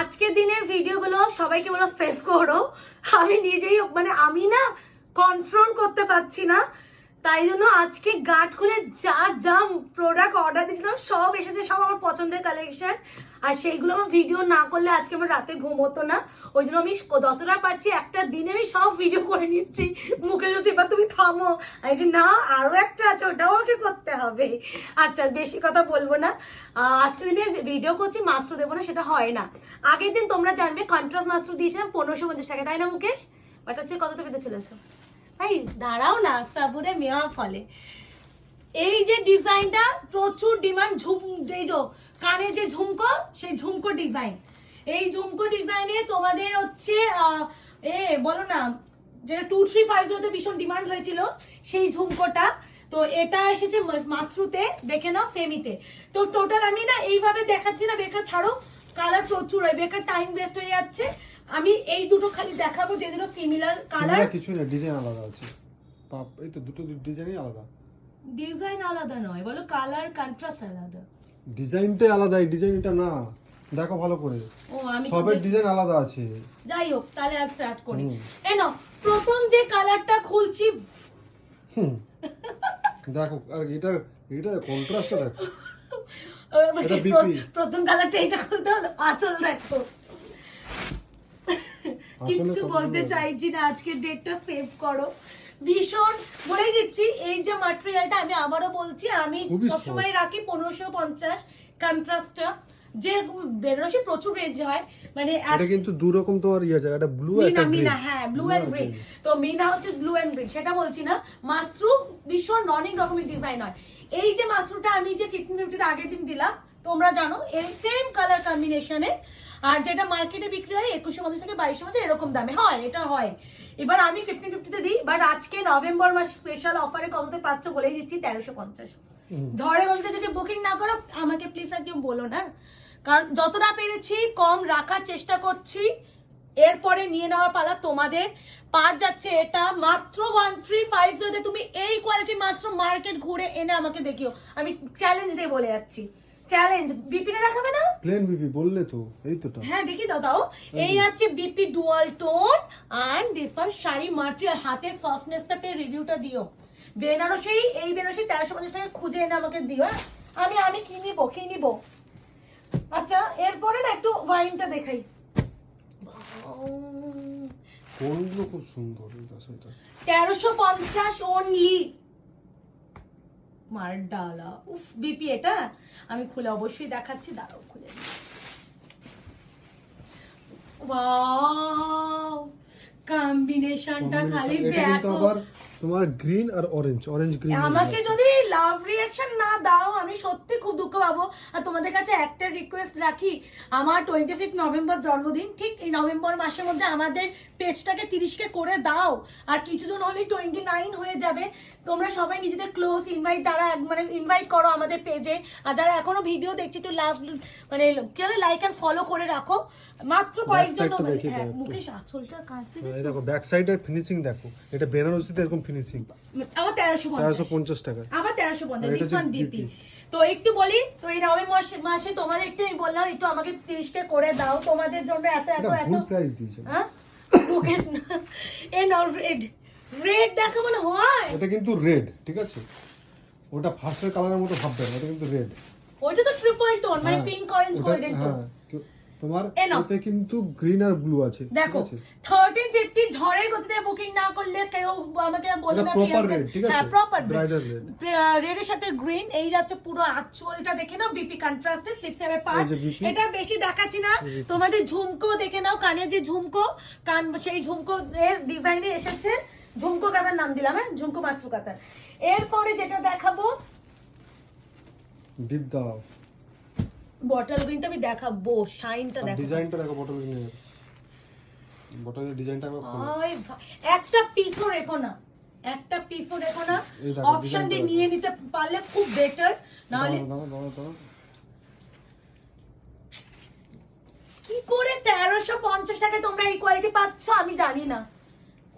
আজকের দিনের ভিডিওগুলো সবাইকে বলো সেভ করো। আমি নিজেই মানে আমি না কন্ট্রোল করতে পারছি না। তাই জন্য আজকে গার্ড খুলে যা যা প্রোডাক্ট অর্ডার দিয়েছিলাম, সব এসেছে, সব আমার পছন্দের কালেকশন আর সেইগুলো আমার ভিডিও না করলে আজকে আমার রাতে ঘুম হতো না। ওই জন্য আমি যতটা পারছি একটা দিনে আমি সব ভিডিও করে নিচ্ছি। মুখে বলছি এবার তুমি থামো। আমি যে না আরও একটা আছে ওটাও আমাকে করতে হবে। আচ্ছা বেশি কথা বলব না। আহ, আজকের দিনে ভিডিও করছি মাস্টার দেবো না সেটা হয় না। আগের দিন তোমরা জানবে কন্ট্রাস্ট মাস্টার দিয়েছিলাম পনেরোশো পঞ্চাশ টাকা তাই না মুকেশ? বাট হচ্ছে কততে পেতে চলেছো? ভাই দাঁড়াও না সাবুরে মেওয়া ফলে। এই যে ডিজাইনটা প্রচুর ডিমান্ড ঝুম, এই যে কানে যে ঝুমকো, সেই ঝুমকো ডিজাইন। এই ঝুমকো ডিজাইনে তোমাদের হচ্ছে এ, বলো না, যেটা টু থ্রি ফাইভ জিরোতে ভীষণ ডিমান্ড হয়েছিল, সেই ঝুমকোটা। তো এটা এসেছে মাসরুতে দেখে নাও, সেমিতে। তো টোটাল আমি না এইভাবে দেখাচ্ছি না, বেকার ছাড়ো কালার প্রচুর হয়, বেকার টাইম ওয়েস্ট হয়ে যাচ্ছে। আমি এই দুটো খালি দেখাবো, যেগুলো সিমিলার কালার কিছু না ডিজাইন আলাদা আছে। এই তো দুটো ডিজাইনই আলাদা। ডিজাইন আলাদা নয় বলো কালার কন্ট্রাস্ট আলাদা। ডিজাইনটাই আলাদা এই ডিজাইনটা না দেখো ভালো করে। ও আমি সবের ডিজাইন আলাদা আছে। যাই হোক তাহলে আর স্টার্ট করি। এ নাও প্রথম যে কালারটা খুলছি হুম। দেখো আর এটা এটা কন্ট্রাস্টটা দেখো। প্র- প্রথম কালারটা এটা খুলতে হলো আচল দেখো। কিছু বলতে চাইছি না আজকের ডেটটা সেভ করো। ভীষণ বলে দিচ্ছি এই যে ম্যাটেরিয়ালটা আমি আবারও বলছি আমি সবসময় রাখি পনেরোশো পঞ্চাশ কন্ট্রাস্টটা যে বেনারসি প্রচুর রেঞ্জ হয় মানে এটা কিন্তু দু রকম তোমার ইয়ে আছে একটা ব্লু একটা মিনা হ্যাঁ ব্লু এন্ড গ্রিন তো মিনা হচ্ছে ব্লু এন্ড গ্রিন সেটা বলছি না। মাশরুম ভীষণ অনেক রকমের ডিজাইন হয়। এই যে মাশরুমটা আমি যে ফিফটিন ফিফটিতে আগের দিন দিলাম তোমরা জানো এই সেম কালার কম্বিনেশনে আর যেটা মার্কেটে বিক্রি হয় একুশে পঞ্চাশ থেকে বাইশে পঞ্চাশ এরকম দামে হয় এটা হয়। এবার আমি ফিফটিন ফিফটিতে দিই বাট আজকে নভেম্বর মাস স্পেশাল অফারে কততে পাচ্ছ বলেই দিচ্ছি তেরোশো পঞ্চাশ। ঝড়ে বলতে যদি বুকিং না করো আমাকে প্লিজ আর কেউ বলো না। কারণ যতটা পেরেছি কম রাখার চেষ্টা করছি এরপরে নিয়ে নেওয়ার পালা তোমাদের। পার যাচ্ছে এটা মাত্র ওয়ান থ্রি ফাইভ জিরোতে তুমি এই কোয়ালিটি মাত্র মার্কেট ঘুরে এনে আমাকে দেখিও। আমি চ্যালেঞ্জ দিয়ে বলে যাচ্ছি। চ্যালেঞ্জ বিপিনে দেখাবে না? প্লেন বিপি বললে তো এই তো হ্যাঁ দেখি দাও দাও। এই আছে BP dual tone and this one sari material হাতে সফটনেসটা পেয়ে রিভিউটা দিও। বেনারসি এই বেনারসি তেরোশো পঞ্চাশ টাকা খুঁজে এনে আমাকে দিও হ্যাঁ? আমি আমি কি নিবো কি নিবো? আচ্ছা এরপরে না একটু ওয়াইনটা দেখাই। কোনগুলো খুব সুন্দর তেরোশো পঞ্চাশ অনলি মার ডালা উফ বিপি এটা? আমি খুলে অবশ্যই দেখাচ্ছি দাঁড়াও খুলে ওয়াও! কম্বিনেশনটা খালি দেখো। তোমার গ্রিন আর অরেঞ্জ অরেঞ্জ গ্রিন আমাকে যদি লাভ রিয়াকশন না দাও আমি সত্যি খুব দুঃখ পাবো। আর তোমাদের কাছে একটা রিকোয়েস্ট রাখি আমার টোয়েন্টি ফিফথ নভেম্বর জন্মদিন ঠিক এই নভেম্বর মাসের মধ্যে আমাদের পেজটাকে তিরিশকে করে দাও। আর কিছুজন হলেই টোয়েন্টি নাইন হয়ে যাবে। তোমরা সবাই নিজেদের ক্লোজ ইনভাইট যারা মানে ইনভাইট করো আমাদের পেজে আর যারা এখনও ভিডিও দেখছি একটু লাভ মানে কি লাইক আর ফলো করে রাখো। মাত্র কয়েকজন একটু। মুকেশ আঁচলটা কাছে দেখো ব্যাক সাইডের ফিনিশিং দেখো। এটা বেনারসিতে এরকম ফিনিশিং পঞ্চাশ। পঞ্চাশ টাকা। আবার তেরোশো পঞ্চাশ আর এটা দিস ওয়ান হচ্ছে ডিপি তো একটু বলি তো এই নভেম্বর মাসে মাসে তোমাদের একটু আমি বললাম একটু আমাকে তিরিশকে করে দাও। তোমাদের জন্য এত এত এত প্রাইস দিয়েছে। হ্যাঁ? এ নাও রেড রেড দেখা মানে হয়। এটা কিন্তু রেড ঠিক আছে? ওটা ফার্স্টের কালারের মতো ভাববে এটা কিন্তু রেড ওইটা তো ট্রিপল টোন মানে হ্যাঁ, পিঙ্ক অরেঞ্জ গোল্ডেন টোন হ্যাঁ কি- তোমার এতে কিন্তু গ্রিন আর ব্লু আছে দেখো আছে? গতিতে বুকিং না করলে কেউ আমাকে বলে এটা না প্রপার রেড ঠিক আছে? হ্যাঁ প্রপার রেড রেডের সাথে গ্রিন এই যাচ্ছে পুরো আঁচলটা দেখে নাও বিপি কন্ট্রাস্টে স্লিপস হবে পার এই যে BP এটা বেশি দেখাচ্ছি না। তোমাদের ঝুমকো দেখে নাও কানে যে ঝুমকো কান সেই ঝুমকো এর ডিজাইনে এসেছে। ঝুমকো কাতার নাম দিলাম হ্যাঁ? ঝুমকো মাস্টু কাতার এরপরে যেটা দেখাবো ডিপ দাও। বটল গ্রিনটা আমি দেখাবো শাইনটা দেখাবো। ডিজাইনটা দেখো বটল গ্রিনের বটলের ডিজাইনটা একবার একটা পিসও রেখো না। একটা পিসও রেখো না। অপশন দিয়ে নিয়ে নিতে পারলে খুব বেটার নাহলে। কি করে তেরোশো পঞ্চাশ টাকায় তোমরা এই কোয়ালিটি পাচ্ছ আমি জানি না।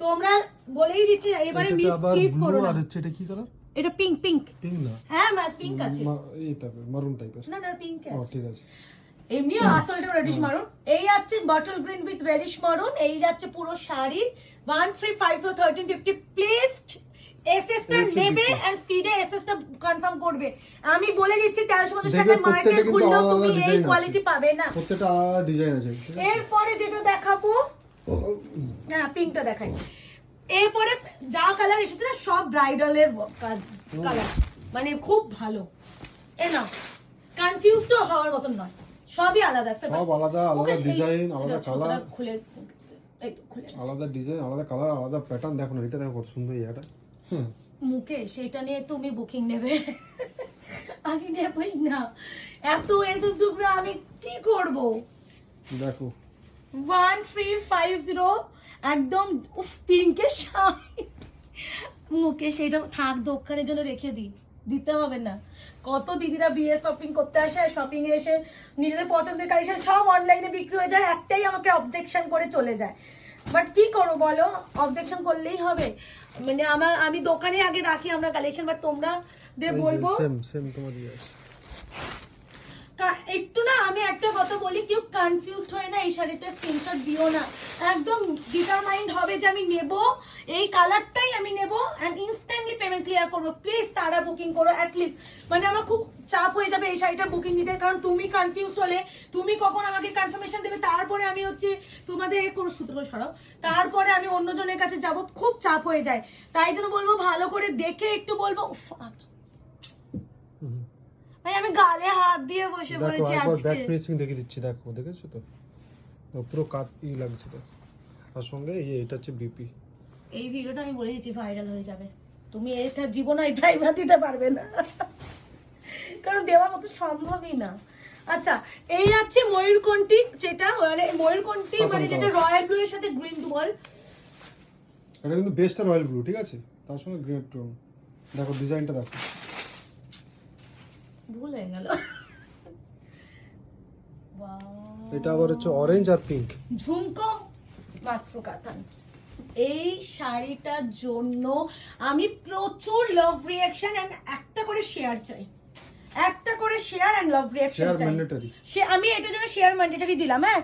তোমরা বলেই দিচ্ছি এবারে মিস করো না। আর হচ্ছে এটা কি কালার এটা পিঙ্ক পিঙ্ক পিঙ্ক না? হ্যাঁ মা পিঙ্ক আছে। মা- এই টাইপের মারুন টাইপের না না পিঙ্ক আছে। ও ঠিক আছে। এমনি আঁচলটা রেডিশ মারুন এই যাচ্ছে বটল গ্রিন উইথ রেডিশ মারুন এই যাচ্ছে পুরো sari. One three five four thirteen fifty হচ্ছে নেবে। এন্ড ফিডে কনফার্ম করবে। আমি বলে দিচ্ছি টাকায় মার্কেট খুললেও তুমি এই কোয়ালিটি পাবে না। প্রত্যেকটা ডিজাইন আছে? এরপরে যেটা দেখাবো না পিঙ্কটা দেখাই। এরপরে যা কালার এসেছে না সব ব্রাইডালের কাজ কালার মানে খুব ভালো। এ না কনফিউজ তো হওয়ার মতন নয়। সবই আলাদা। সব আলাদা আলাদা ডিজাইন আলাদা কালার খুলে আলাদা ডিজাইন আলাদা কালার আলাদা প্যাটার্ন দেখো না এটা দেখো কত সুন্দর এটা হুম। মুকেশ এটা নিয়ে তুমি বুকিং নেবে। আমি নেবই না। এত এসএস ডুবলে আমি কি করব? দেখো। ওয়ান থ্রি ফাইভ জিরো একদম উফ পিঙ্কের শাড়ি। মুকেশ এটা থাক দোকানের জন্য রেখে দিই। দিতে হবে না। কত দিদিরা বিয়ে শপিং করতে আসে শপিং এ এসে নিজেদের পছন্দের কালেকশন সব অনলাইনে বিক্রি হয়ে যায় একটাই আমাকে অবজেকশন করে চলে যায়। বাট কি করো বলো? অবজেকশন করলেই হবে। মানে আমার আমি দোকানে আগে রাখি আমরা কালেকশন বাট তোমরা দিয়ে বলব সেম সেম তোমার দিয়ে আছে কা- একটু না আমি একটা কথা বলি, কেউ কনফিউজড হয় না, এই শাড়িটা স্ক্রিনশট দিও না। একদম ডিটারমাইন্ড হবে যে আমি নেব, এই কালারটাই আমি নেব এন্ড ইনস্ট্যান্টলি পেমেন্ট ক্লিয়ার করব। প্লিজ তারা বুকিং করো অ্যাটলিস্ট মানে আমার খুব চাপ হয়ে যাবে এই শাড়িটা বুকিং নিতে, কারণ তুমি কনফিউজ হলে, তুমি কখন আমাকে কনফার্মেশন দেবে, তারপরে আমি হচ্ছে তোমাদের কোনো সূত্র সরাও। তারপরে আমি অন্যজনের কাছে যাব, খুব চাপ হয়ে যায়। তাই জন্য বলব, ভালো করে দেখে একটু বলব উফ, আচ্ছা। হুম। ভাই আমি গালে হাত দিয়ে বসে পড়েছি আজকে। ব্যাক ফিনিশিং দেখিয়ে দিচ্ছি দেখো দেখেছ তো? তো পুরো কাট ই লাগছে দেখো। তার সঙ্গে এই এটা হচ্ছে বিপি এই ভিডিওটা আমি বলে দিচ্ছি ভাইরাল হয়ে যাবে। তুমি এটা জীবনে প্রাইভেট দিতে পারবে না। কারণ দেওয়ার মতো সম্ভবই না। আচ্ছা এই যাচ্ছে ময়ূরকণ্ঠী যেটা মানে ময়ূরকণ্ঠী মানে যেটা রয়্যাল ব্লু এর সাথে গ্রিন ডুয়াল এটা কিন্তু বেস্ট রয়্যাল ব্লু ঠিক আছে? তার সঙ্গে গ্রেট টোন দেখো ডিজাইনটা দেখো। ভুল হয়ে গেল। এটা আবার হচ্ছে অরেঞ্জ আর পিঙ্ক ঝুমকো কাতান এই শাড়িটার জন্য আমি প্রচুর লাভ রিয়াকশন এন্ড একটা করে শেয়ার চাই। একটা করে শেয়ার এন্ড লাভ রিয়াকশন চাই। সে আমি এটার জন্য শেয়ার ম্যান্ডেটারি দিলাম হ্যাঁ?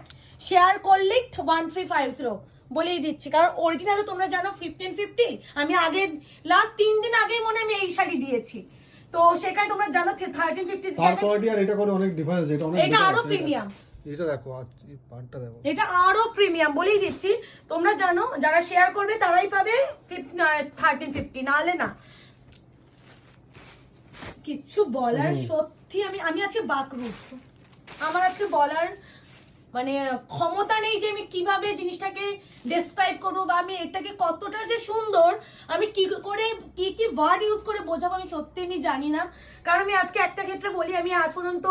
শেয়ার করলেই ওয়ান থ্রি ফাইভ জিরো বলেই দিচ্ছি। কারণ অরিজিনাল তোমরা জানো ফিফটিন ফিফটি আমি আগে লাস্ট তিন দিন আগেই মনে আমি এই শাড়ি দিয়েছি। তো সেখানে তোমরা জানো থার্টিন ফিফটি তার কোয়ালিটি আর এটা করে অনেক ডিফারেন্স এটা অনেক এটা আরও প্রিমিয়াম এটা দেখো এই পার্টটা দেখো। এটা আরও প্রিমিয়াম বলেই দিচ্ছি। তোমরা জানো যারা শেয়ার করবে তারাই পাবে থার্টিন ফিফটি নাহলে না। কিচ্ছু বলার। সত্যি আমি আমি আজকে বাকরুফ আমার আজকে বলার মানে ক্ষমতা নেই যে আমি কীভাবে জিনিসটাকে ডেসক্রাইব করব বা আমি এটাকে কতটা যে সুন্দর, আমি কি করে, কি কি ওয়ার্ড ইউজ করে বোঝাবো আমি সত্যি আমি জানি না। কারণ আমি আজকে একটা ক্ষেত্রে বলি, আমি আজ পর্যন্ত,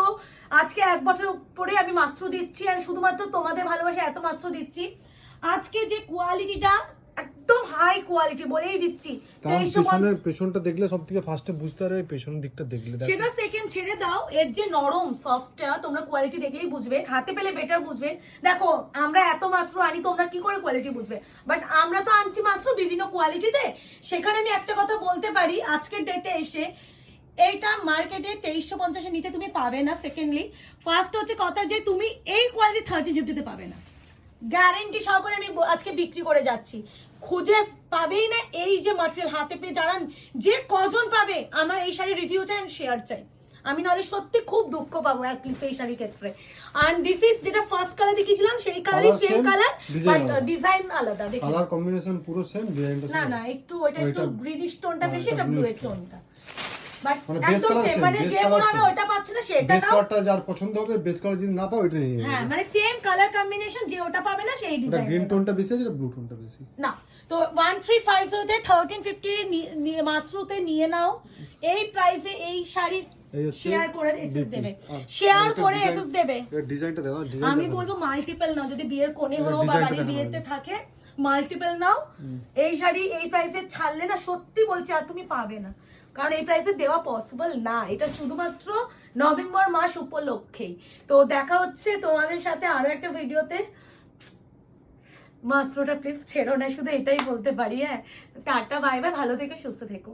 আজকে এক বছর পরে আমি মাস্ত্র দিচ্ছি, আর শুধুমাত্র তোমাদের ভালোবাসা এত মাস্ত্র দিচ্ছি। আজকে যে কোয়ালিটিটা একদম হাই কোয়ালিটি বলেই দিচ্ছি। পেছনের পেছনটা দেখলে সব থেকে ফার্স্টে বুঝতে পারবে পেছনের দিকটা দেখলে সেটা সেকেন্ড ছেড়ে দাও এর যে নরম সফটটা তোমরা কোয়ালিটি দেখলেই বুঝবে হাতে পেলে বেটার বুঝবে। দেখো আমরা এত মাত্র আনি তোমরা কি করে কোয়ালিটি বুঝবে? বাট আমরা তো আনছি মাত্র বিভিন্ন কোয়ালিটিতে সেখানে আমি একটা কথা বলতে পারি আজকের ডেটে এসে। এইটা মার্কেটে তেইশশো পঞ্চাশের নিচে তুমি পাবে না সেকেন্ডলি ফার্স্ট হচ্ছে কথা যে তুমি এই কোয়ালিটি থার্টি ফিফটিতে পাবে না। গ্যারেন্টি সহকারে আমি আজকে বিক্রি করে যাচ্ছি। খুঁজে পাবেই না এই যে মাটেরিয়াল হাতে পেয়ে যারা যে কজন পাবে আমার এই শাড়ির রিভিউ চাই শেয়ার চাই। আমি নাহলে সত্যি খুব দুঃখ পাবো অ্যাটলিস্ট এই শাড়ির ক্ষেত্রে। আর দিস ইজ যেটা ফার্স্ট কালার দেখিয়েছিলাম সেই কালারই সেম কালার বাট ডিজাইন আলাদা। দেখি কালার কম্বিনেশন পুরো সেম ডিজাইনটা না না একটু ওইটা একটু গ্রিনিশ টোনটা হ্যাঁ, বেশি এটা ব্লু। টোনটা মানে মানে যে হবে ওটা পাচ্ছে না সেটা বেস কালারটা যার পছন্দ হবে বেস কালার যদি না পাও নিয়ে হ্যাঁ মানে সেম কালার কম্বিনেশন যে ওটা পাবে না সেই ডিজাইন গ্রিন টোনটা বেশি আছে ব্লু টোনটা বেশি। না তো ওয়ান থ্রি ফাইভ জিরোতে থার্টিন ফিফটি মাসরুতে নিয়ে নাও। এই প্রাইসে এই শাড়ি শেয়ার করে এসএস দেবে। শেয়ার করে design- এসএস দেবে। ডিজাইনটা ডিজাইন আমি বলব মাল্টিপল নাও যদি বিয়ের কোণে হও বা বাড়ির বিয়েতে থাকে মাল্টিপল নাও। এই শাড়ি এই প্রাইসে ছাড়লে না সত্যি বলছি আর তুমি পাবে না। কারণ এই প্রাইসে দেওয়া পসিবল না। এটা শুধুমাত্র নভেম্বর মাস উপলক্ষেই। তো দেখা হচ্ছে তোমাদের সাথে আরও একটা ভিডিওতে। মাত্রটা প্লিজ ছেড়ো না, শুধু এটাই বলতে পারি হ্যাঁ। টাটা বাই বাই ভালো থেকে, সুস্থ থেকো।